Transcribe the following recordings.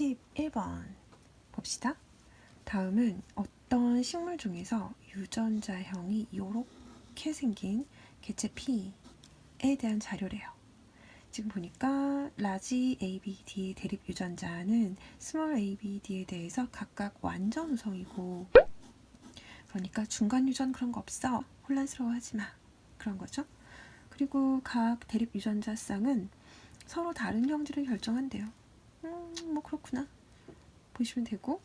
11번 봅시다. 다음은 어떤 식물 중에서 유전자형이 이렇게 생긴 개체 P에 대한 자료래요. 지금 보니까 라지 ABD 대립 유전자는 스몰 ABD에 대해서 각각 완전 우성이고 그러니까 중간 유전 그런 거 없어 혼란스러워하지 마 그런 거죠. 그리고 각 대립 유전자 쌍은 서로 다른 형질을 결정한대요. 음, 뭐 그렇구나. 보시면 되고.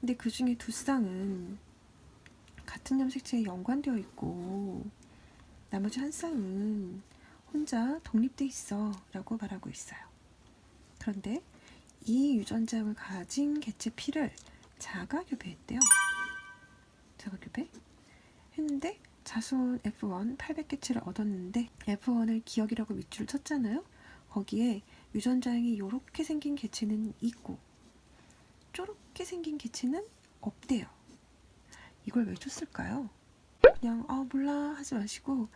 근데 그 중에 두 쌍은 같은 염색체에 연관되어 있고, 나머지 한 쌍은 혼자 독립돼 있어. 라고 말하고 있어요. 그런데 이 유전자를 가진 개체 P를 자가교배했대요. 자가교배? 했는데 자손 F1 800개체를 얻었는데 F1을 기억이라고 밑줄을 쳤잖아요. 거기에 유전자형이 이렇게 생긴 개체는 있고 쪼렇게 생긴 개체는 없대요. 이걸 왜 줬을까요? 그냥 아 몰라 하지 마시고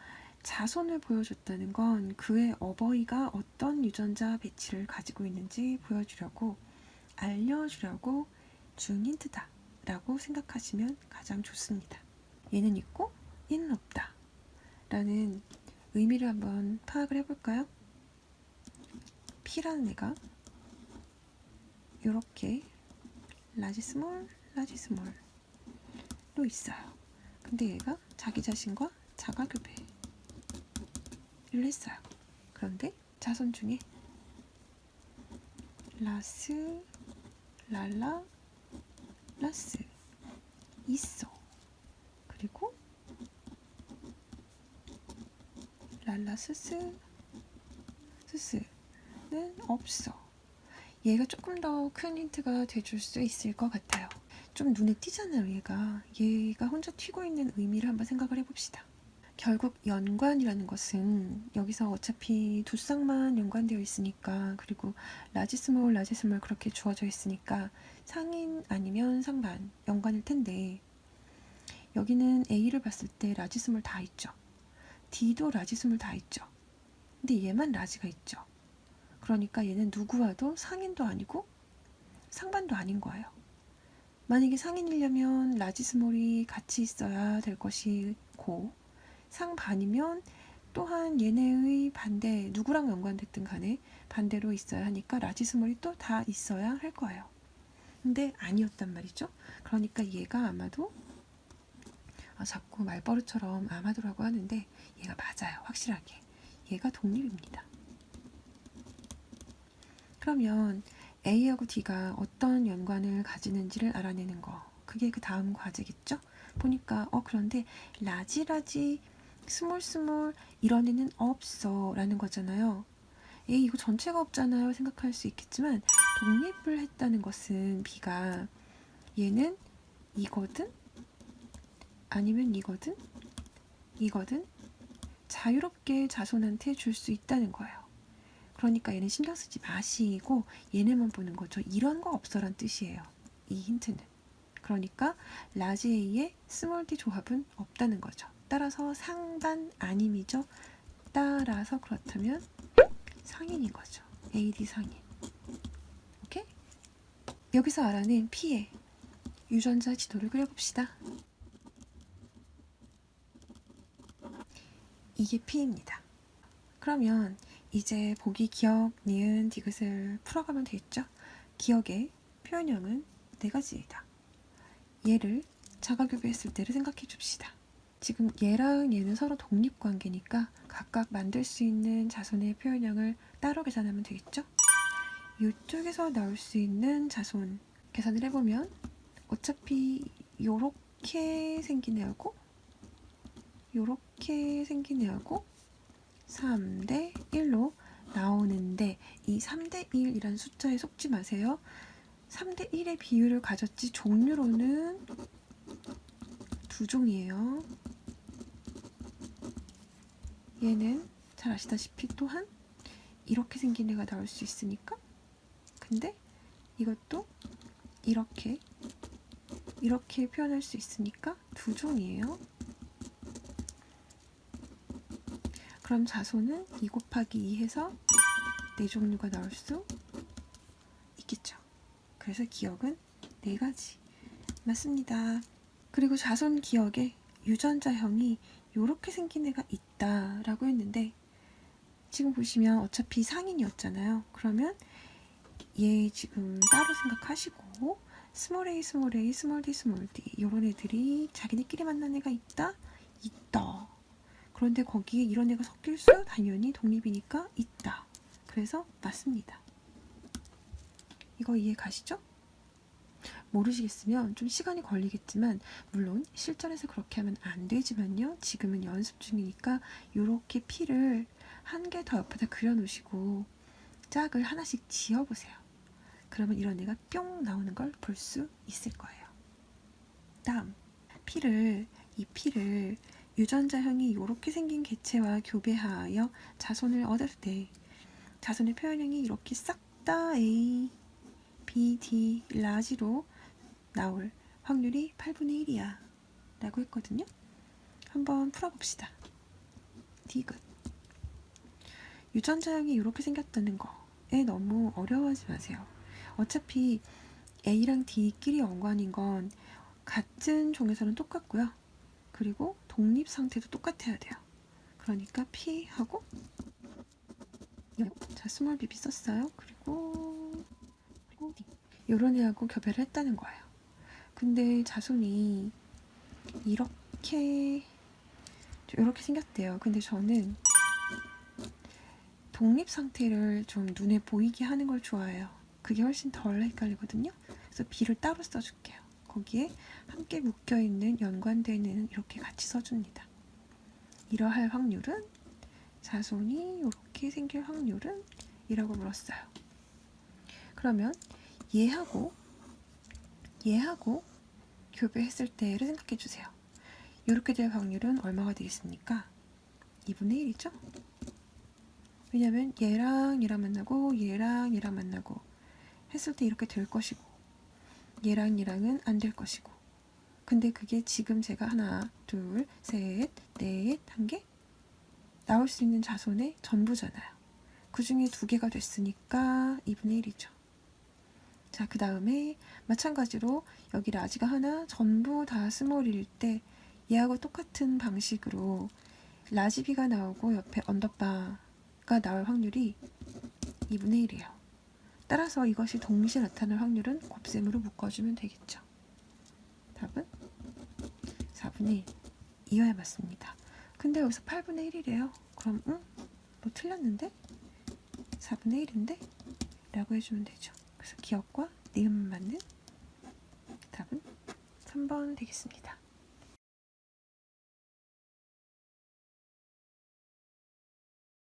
자손을 보여줬다는 건 그의 어버이가 어떤 유전자 배치를 가지고 있는지 보여주려고 알려주려고 준 힌트다 라고 생각하시면 가장 좋습니다. 얘는 있고 얘는 없다 라는 의미를 한번 파악을 해볼까요? P라는 애가 이렇게 라지 스몰 라지 스몰로 있어요. 근데 얘가 자기 자신과 자가교배를 했어요. 그런데 자손 중에 라스 랄라 라스 있어. 그리고 랄라 스스 스스 는 없어. 얘가 조금 더 큰 힌트가 돼줄 수 있을 것 같아요. 좀 눈에 띄잖아요, 얘가. 얘가 혼자 튀고 있는 의미를 한번 생각을 해봅시다. 결국 연관이라는 것은 여기서 어차피 두 쌍만 연관되어 있으니까 그리고 라지 스몰 라지 스몰 그렇게 주어져 있으니까 상인 아니면 상반 연관일 텐데 여기는 A를 봤을 때 라지 스몰 다 있죠. D도 라지 스몰 다 있죠. 근데 얘만 라지가 있죠. 그러니까 얘는 누구와도 상인도 아니고 상반도 아닌 거예요. 만약에 상인이려면 라지스몰이 같이 있어야 될 것이고 상반이면 또한 얘네의 반대 누구랑 연관됐든 간에 반대로 있어야 하니까 라지스몰이 또 다 있어야 할 거예요. 근데 아니었단 말이죠. 그러니까 얘가 아마도 아, 자꾸 말버릇처럼 아마도라고 하는데 얘가 맞아요. 확실하게. 얘가 독립입니다. 그러면 A하고 D가 어떤 연관을 가지는지를 알아내는 거. 그게 그 다음 과제겠죠? 보니까 어 그런데 라지라지 스몰 스몰 이런 애는 없어 라는 거잖아요. 에이 이거 전체가 없잖아요 생각할 수 있겠지만 독립을 했다는 것은 B가 얘는 이거든 아니면 이거든 이거든 자유롭게 자손한테 줄 수 있다는 거예요. 그러니까 얘는 신경 쓰지 마시고 얘네만 보는 거죠. 이런 거 없어란 뜻이에요. 이 힌트는. 그러니까 라지 A의 스몰 D 조합은 없다는 거죠. 따라서 상반 아님이죠. 따라서 그렇다면 상인인 거죠. AD 상인. 여기서 알아낸 P의 유전자 지도를 그려봅시다. 이게 P입니다. 그러면 이제 보기 기억, 니은, 디귿을 풀어가면 되겠죠? 기억의 표현형은 네 가지이다. 얘를 자가교배했을 때를 생각해 줍시다. 지금 얘랑 얘는 서로 독립관계니까 각각 만들 수 있는 자손의 표현형을 따로 계산하면 되겠죠? 이쪽에서 나올 수 있는 자손 계산을 해보면 어차피 요렇게 생긴 애하고 요렇게 생긴 애하고 3대 1로 나오는데 이 3대 1이라는 숫자에 속지 마세요. 3대 1의 비율을 가졌지 종류로는 두 종이에요. 얘는 잘 아시다시피 또한 이렇게 생긴 애가 나올 수 있으니까 근데 이것도 이렇게 이렇게 표현할 수 있으니까 두 종이에요. 그럼 자손은 2 곱하기 2 해서 네 종류가 나올 수 있겠죠. 그래서 기억은 네 가지. 맞습니다. 그리고 자손 기억에 유전자형이 이렇게 생긴 애가 있다라고 했는데 지금 보시면 어차피 상인이었잖아요. 그러면 얘 지금 따로 생각하시고 스몰 a, 스몰 a, 스몰 d, 스몰 d 이런 애들이 자기네끼리 만난 애가? 있다. 그런데 거기에 이런 애가 섞일 수 당연히 독립이니까 있다. 그래서 맞습니다. 이거 이해 가시죠? 모르시겠으면 좀 시간이 걸리겠지만 물론 실전에서 그렇게 하면 안 되지만요. 지금은 연습 중이니까 이렇게 피를 한 개 더 옆에다 그려 놓으시고 짝을 하나씩 지어 보세요. 그러면 이런 애가 뿅 나오는 걸 볼 수 있을 거예요. 다음 피를 이 피를 유전자형이 이렇게 생긴 개체와 교배하여 자손을 얻을 때 자손의 표현형이 이렇게 싹 다 A, B, D, 라지로 나올 확률이 8분의 1이야 라고 했거든요. 한번 풀어봅시다. 디귿 유전자형이 이렇게 생겼다는 거에 너무 어려워하지 마세요. 어차피 A랑 D끼리 연관인 건 같은 종에서는 똑같고요. 그리고 독립 상태도 똑같아야 돼요. 그러니까 P하고 자 스몰 bb 썼어요. 그리고 요런 애하고 교배를 했다는 거예요. 근데 자손이 이렇게 이렇게 생겼대요. 근데 저는 독립 상태를 좀 눈에 보이게 하는 걸 좋아해요. 그게 훨씬 덜 헷갈리거든요. 그래서 B를 따로 써줄게요. 거기에 함께 묶여 있는 연관되는 이렇게 같이 써줍니다. 이러할 확률은 자손이 이렇게 생길 확률은 이라고 물었어요. 그러면 얘하고 얘하고 교배했을 때를 생각해 주세요. 이렇게 될 확률은 얼마가 되겠습니까? 2분의 1이죠? 왜냐면 얘랑 얘랑 만나고 얘랑 얘랑 만나고 했을 때 이렇게 될 것이고 얘랑 얘랑은 안 될 것이고. 근데 그게 지금 제가 하나 둘셋넷 한 개? 나올 수 있는 자손의 전부잖아요. 그 중에 두 개가 됐으니까 2분의 1이죠. 자 그 다음에 마찬가지로 여기 라지가 하나 전부 다 스몰일 때 얘하고 똑같은 방식으로 라지비가 나오고 옆에 언더바가 나올 확률이 2분의 1이에요. 따라서 이것이 동시에 나타날 확률은 곱셈으로 묶어주면 되겠죠. 답은 4분의 1. 이어야 맞습니다. 근데 여기서 8분의 1이래요. 그럼 응? 뭐 틀렸는데? 4분의 1인데? 라고 해주면 되죠. 그래서 기억과 니은 맞는 답은 3번 되겠습니다.